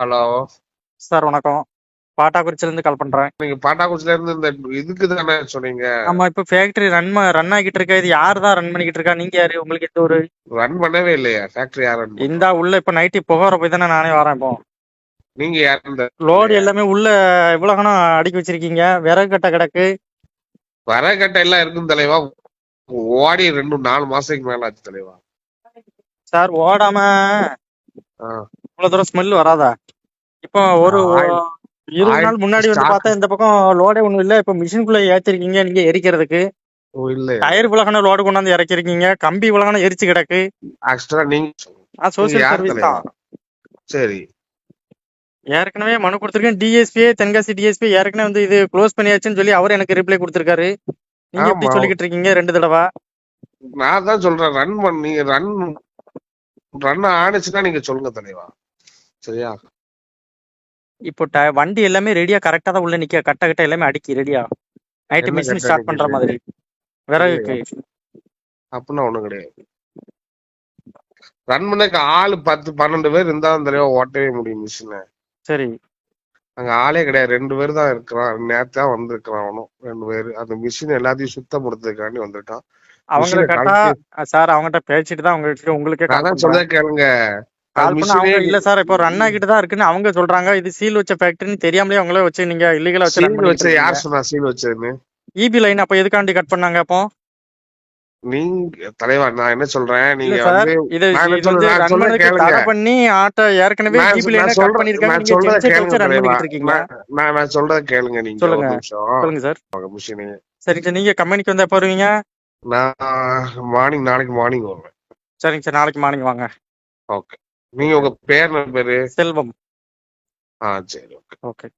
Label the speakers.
Speaker 1: Hello.
Speaker 2: Sir வணக்கம். பாட்டாக்குறிச்சிலேருந்து கால் பண்றேன்.
Speaker 1: நீங்க பாட்டாக்குச்சில இருந்து இந்த இதுக்கு தானே சொன்னீங்க?
Speaker 2: ஆமா இப்போ ஃபேக்டரி ரன் ரன் ஆகிட்டு இருக்கா? இது யார் தான் ரன் பண்ணிக்கிட்டு இருக்கா? நீங்க யாரு? உங்களுக்கு எந்த ஒரு
Speaker 1: ரன் பண்ணவே இல்லையா? ஃபேக்டரி யாரும்
Speaker 2: இந்தா உள்ள இப்போ நைட்டு புகார போய் தானே நானே வரேன் இப்போ.
Speaker 1: நீங்க யார் இந்த
Speaker 2: லோடு எல்லாமே உள்ள இவ்வளவு கணம் அடுக்கி வச்சிருக்கீங்க. விறகு கட்ட கிடக்கு.
Speaker 1: வரகட்டை எல்லாம் இருக்கும் தலைவா? ஓடி ரெண்டு நாலு மாசத்துக்கு மேல ஆச்சு தலைவா.
Speaker 2: சார் ஓடாம
Speaker 1: ஆ.
Speaker 2: இவ்வளவு தூரம் ஸ்மெல் வராதா? இப்போ ஒரு. இருபது நாள் முன்னாடி வந்து. பார்த்தா இந்த பக்கம் லோடே ஒண்ணும் இல்ல. இப்போ மிஷினுக்குள்ள ஏத்திருக்கீங்க நீங்க எரிக்கிறதுக்கு. டயர் விலகன லோடு கொண்டாந்து இறக்கிருக்கீங்க. கம்பி விலகன எரிச்சு கிடக்கு.
Speaker 1: ஆக்சுவலா நீங்க
Speaker 2: ஆ
Speaker 1: நீங்க
Speaker 2: சோசியல்
Speaker 1: யார்
Speaker 2: சர்வீஸ்
Speaker 1: தலைவா
Speaker 2: தான்.
Speaker 1: சரி.
Speaker 2: ஏற்கனவே மனு கொடுத்துருக்கேன். டிஎஸ்பி தென்காசி டிஎஸ்பி ஏற்கனவே வந்து இது க்ளோஸ் பண்ணியாச்சுன்னு சொல்லி அவர் எனக்கு ரிப்ளை கொடுத்துருக்காரு. நீங்க எப்படி. சொல்லிக்கிட்டு இருக்கீங்க? ரெண்டு தடவை?
Speaker 1: நான் தான் சொல்றேன். ரன் பண்ண நீங்க ரன் ரன் ஆனிச்சுன்னா நீங்க சொல்லுங்க தலைவா. சரியா?
Speaker 2: இப்போ ட- வண்டி எல்லாமே ரெடியா கரெக்டா தான் உள்ள நிக்க கட்ட கட்ட எல்லாமே அடிக்கி ரெடியா
Speaker 1: என்ன
Speaker 2: மிஷின் ஸ்டார்ட் பண்ற? மாதிரி. விறகுக்கு
Speaker 1: அப்படின்னா ஒண்ணும் கிடையாது. ரன் பண்ணக்கு ஆளு பத்து பன்னெண்டு பேர் இருந்தா தலைவா ஓட்டவே முடியும் மிஷினை
Speaker 2: சரி.
Speaker 1: அங்க ஆளே கிடையாது. ரெண்டு பேர் தான் இருக்கிறான். நேத்தா வந்திருக்கிறான் அவனும். ரெண்டு பேர். அந்த மிஷின் எல்லாத்தையும் சுத்தப்படுத்துறதுக்காண்டி வந்திருக்கான். கழட்டி
Speaker 2: சார் அவங்ககிட்ட பேசிட்டு தான் உங்களுக்கு உங்களுக்கே
Speaker 1: சொல்ல கேளுங்க.
Speaker 2: இல்ல சார். இப்போ ரன் ஆகிட்டு தான் இருக்குன்னு அவங்க சொல்றாங்க. இது சீல் வச்ச ஃபேக்டரின்னு தெரியாமலே அவங்களே வச்சு நீங்க இல்லீகலா வச்சு ரன்
Speaker 1: சீல் வச்ச யார் சொன்னா சீல் வச்சதுன்னு?
Speaker 2: இபி லைன் அப்ப எதுக்காண்டி கட் பண்ணாங்க அப்போ?
Speaker 1: நீங்க தலைவா நான் என்ன சொல்றேன்? நீங்க
Speaker 2: பண்ணி ஆட்ட ஏற்கனவே
Speaker 1: நான் நான்
Speaker 2: லைனை பண்ணிருக்காங்க
Speaker 1: நான் சொல்றத கேளுங்க நான் சொல்றத கேளுங்க நீங்க.
Speaker 2: சொல்லுங்க. சொல்லுங்க சார். சரிங்க சார் நீங்க கம்பெனிக்கு வந்து வருவீங்க?
Speaker 1: நான் மார்னிங் நாளைக்கு மார்னிங் வருவேன்.
Speaker 2: சரிங்க சார் நாளைக்கு மார்னிங் வாங்க.
Speaker 1: ஓகே நீங்க உங்க பேர் என்ன பேரு?
Speaker 2: செல்வம்.
Speaker 1: ஆ சரி ஓகே
Speaker 2: ஓகே